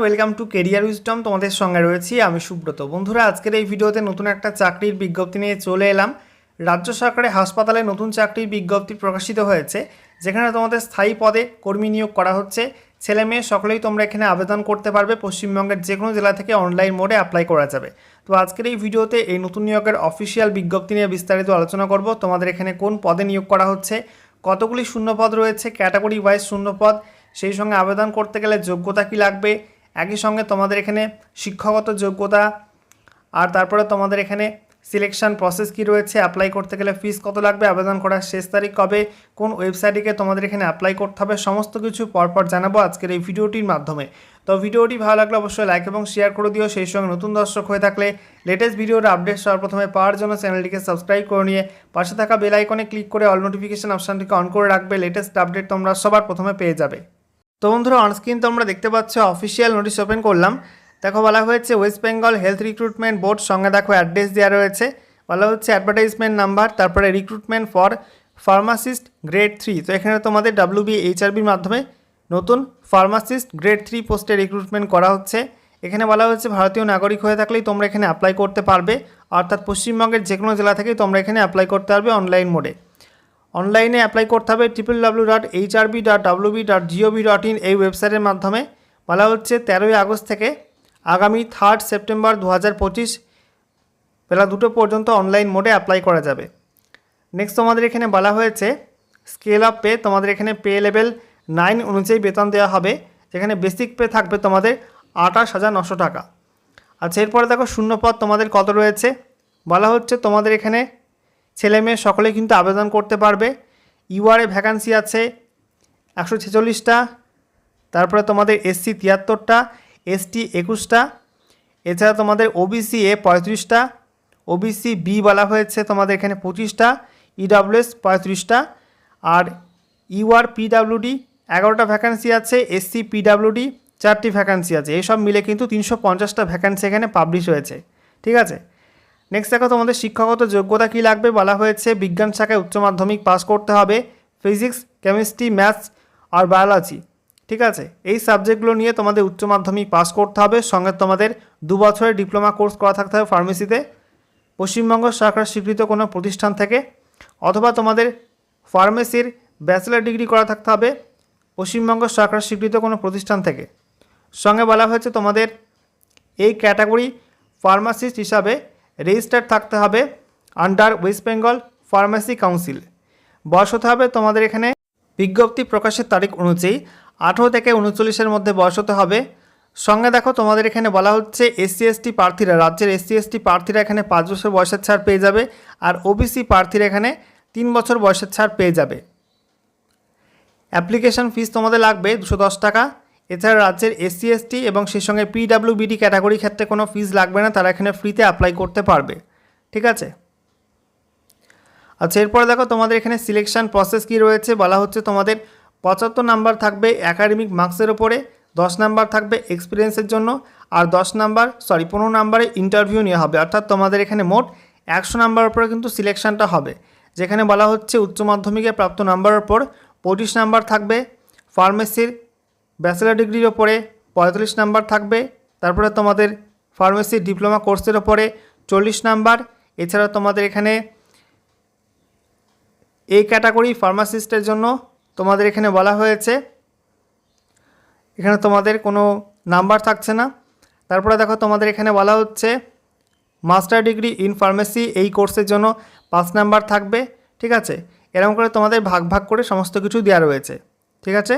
Welcome to career wisdom তোমাদের সঙ্গে রয়েছি আমি সুব্রত। বন্ধুরা, আজকের এই ভিডিওতে নতুন একটা চাকরির বিজ্ঞপ্তি নিয়ে চলে এলাম। রাজ্য সরকারের হাসপাতালে নতুন চাকরির বিজ্ঞপ্তি প্রকাশিত হয়েছে, যেখানে তোমাদের স্থায়ী পদে কর্মী নিয়োগ করা হচ্ছে। ছেলে মেয়ে সকলেই তোমরা এখানে আবেদন করতে পারবে, পশ্চিমবঙ্গের যে কোনো জেলা থেকে অনলাইন মোডে অ্যাপ্লাই করা যাবে। তো আজকের এই ভিডিওতে এই নতুন নিয়োগের অফিসিয়াল বিজ্ঞপ্তি নিয়ে বিস্তারিত আলোচনা করব, তোমাদের এখানে কোন পদে নিয়োগ করা হচ্ছে, কতগুলি শূন্যপদ রয়েছে ক্যাটাগরি ওয়াইজ শূন্যপদ সেই সঙ্গে আবেদন করতে গেলে যোগ্যতা কি লাগবে একই সঙ্গে তোমাদের এখানে শিক্ষাগত যোগ্যতা, আর তারপরে তোমাদের এখানে সিলেকশন প্রসেস কি রয়েছে অ্যাপ্লাই করতে গেলে ফিস কত লাগবে, আবেদন করার শেষ তারিখ কবে, কোন ওয়েবসাইটে তোমাদের এখানে অ্যাপ্লাই করতে হবে, সমস্ত কিছু পরপর জানাব আজকের এই ভিডিওটির মাধ্যমে। তো ভিডিওটি ভালো লাগলে অবশ্যই লাইক এবং শেয়ার করে দিও, সেই সঙ্গে নতুন দর্শক হয়ে থাকলে লেটেস্ট ভিডিওর আপডেট সবার প্রথমে পাওয়ার জন্য চ্যানেলটিকে সাবস্ক্রাইব করে নিয়ে পাশে থাকা বেল আইকনে ক্লিক করে অল নোটিফিকেশন অপশানটিকে অন করে রাখবে লেটেস্ট আপডেট তোমরা সবার প্রথমে পেয়ে যাবে। তো বন্ধুরা অনস্ক্রিন তোমরা দেখতে পাচ্ছ অফিসিয়াল নোটিশ ওপেন করলাম। দেখো, বলা হয়েছে West Bengal health recruitment board সঙ্গে দেখো অ্যাড্রেস দেওয়া রয়েছে। বলা হচ্ছে অ্যাডভার্টাইজমেন্ট নাম্বার তারপরে recruitment for pharmacist grade three তো এখানে তোমাদের ডাব্লিউ বি এইচআরবির মাধ্যমে নতুন ফার্মাসিস্ট গ্রেড থ্রি পোস্টে রিক্রুটমেন্ট করা হচ্ছে। এখানে বলা হচ্ছে ভারতীয় নাগরিক হয়ে থাকলেই তোমরা এখানে অ্যাপ্লাই করতে পারবে। অর্থাৎ পশ্চিমবঙ্গের যে কোনো জেলা থেকেই তোমরা এখানে অ্যাপ্লাই করতে পারবে অনলাইন মোডে অনলাইনে অ্যাপ্লাই করতে হবে triple W dot HRB dot WB dot GOV dot IN এই ওয়েবসাইটের মাধ্যমে। বলা হচ্ছে তেরোই আগস্ট থেকে আগামী থার্ড সেপ্টেম্বর দু হাজার পঁচিশ বেলা দুটো পর্যন্ত অনলাইন মোডে অ্যাপ্লাই করা যাবে। নেক্সট তোমাদের এখানে বলা হয়েছে স্কেল আপ পে তোমাদের এখানে পে লেভেল নাইন অনুযায়ী বেতন দেওয়া হবে, যেখানে বেসিক পে থাকবে তোমাদের আঠাশ হাজার নশো টাকা। আচ্ছা এরপরে দেখো শূন্যপদ তোমাদের কত রয়েছে? বলা হচ্ছে তোমাদের এখানে ছেলে মেয়ে সকলে কিন্তু আবেদন করতে পারবে। ইউআরএ ভ্যাকান্সি আছে একশো ছেচল্লিশটা, তারপরে তোমাদের এসসি তিয়াত্তরটা এসটি একুশটা, এছাড়া তোমাদের ওবিসি এ পঁয়ত্রিশটা ওবিসি বি বলা হয়েছে তোমাদের এখানে পঁচিশটা ইডাব্লিউএস পঁয়ত্রিশটা, আর ইউআর পিডাব্লিউডি এগারোটা ভ্যাকান্সি আছে এসসি পিডাব্লিউডি চারটি ভ্যাকান্সি আছে। এইসব মিলে কিন্তু তিনশো পঞ্চাশটা ভ্যাকান্সি এখানে পাবলিশ হয়েছে। ঠিক আছে? নেক্সট দেখো, তোমাদের শিক্ষাগত যোগ্যতা কী লাগবে? বলা হয়েছে বিজ্ঞান শাখায় উচ্চ মাধ্যমিক পাস করতে হবে। ফিজিক্স কেমিস্ট্রি ম্যাথস আর বায়োলজি ঠিক আছে? এই সাবজেক্টগুলো নিয়ে তোমাদের উচ্চ মাধ্যমিক পাস করতে হবে। সঙ্গে তোমাদের দু বছরের ডিপ্লোমা কোর্স করা থাকতে হবে ফার্মেসিতে। পশ্চিমবঙ্গ সরকার স্বীকৃত কোনো প্রতিষ্ঠান থেকে। অথবা তোমাদের ফার্মেসির ব্যাচেলার ডিগ্রি করা থাকতে হবে। পশ্চিমবঙ্গ সরকার স্বীকৃত কোনো প্রতিষ্ঠান থেকে। সঙ্গে বলা হয়েছে তোমাদের এই ক্যাটাগরি ফার্মাসিস্ট হিসাবে রেজিস্টার্ড থাকতে হবে under West Bengal pharmacy council. বয়স হতে হবে তোমাদের এখানে বিজ্ঞপ্তি প্রকাশের তারিখ অনুযায়ী আঠেরো থেকে উনচল্লিশের মধ্যে বয়স হতে হবে। সঙ্গে দেখো তোমাদের এখানে বলা হচ্ছে এসসি, এসটি প্রার্থীরা, রাজ্যের এসসি, এসটি প্রার্থীরা এখানে পাঁচ বছর বয়সের ছাড় পেয়ে যাবে আর ওবিসি প্রার্থীরা এখানে তিন বছর বয়সের ছাড় পেয়ে যাবে। অ্যাপ্লিকেশন ফিস তোমাদের লাগবে দশ টাকা। এছাড়া রাজ্যের এসসি, এসটি এবং সেই সঙ্গে পিডাব্লিউবিডি ক্যাটাগরি ক্ষেত্রে কোনো ফিজ লাগবে না, তারা এখানে ফ্রিতে অ্যাপ্লাই করতে পারবে। ঠিক আছে? আচ্ছা এরপরে দেখো তোমাদের এখানে সিলেকশন প্রসেস কি রয়েছে, বলা হচ্ছে তোমাদের পঁচাত্তর নাম্বার থাকবে একাডেমিক মার্কসের ওপরে দশ নাম্বার থাকবে এক্সপিরিয়েন্সের জন্য, আর দশ নাম্বার সরি পনেরো নাম্বারে ইন্টারভিউ নেওয়া হবে। অর্থাৎ তোমাদের এখানে মোট একশো নাম্বার উপরে কিন্তু সিলেকশনটা হবে, যেখানে বলা হচ্ছে উচ্চ মাধ্যমিকে প্রাপ্ত নাম্বারের ওপর পঁচিশ নাম্বার থাকবে ফার্মেসির ব্যাচেলার ডিগ্রির ওপরে পঁয়তাল্লিশ নাম্বার থাকবে, তারপরে তোমাদের ফার্মেসি ডিপ্লোমা কোর্সের ওপরে চল্লিশ নাম্বার। এছাড়া তোমাদের এখানে এই ক্যাটাগরি ফার্মাসিস্টের জন্য তোমাদের এখানে বলা হয়েছে। এখানে তোমাদের কোনো নাম্বার থাকছে না। তারপরে দেখো তোমাদের এখানে বলা হচ্ছে, মাস্টার ডিগ্রি ইন ফার্মেসি এই কোর্সের জন্য পাঁচ নাম্বার থাকবে, ঠিক আছে? এরকম করে তোমাদের ভাগ ভাগ করে সমস্ত কিছু দেওয়া রয়েছে, ঠিক আছে?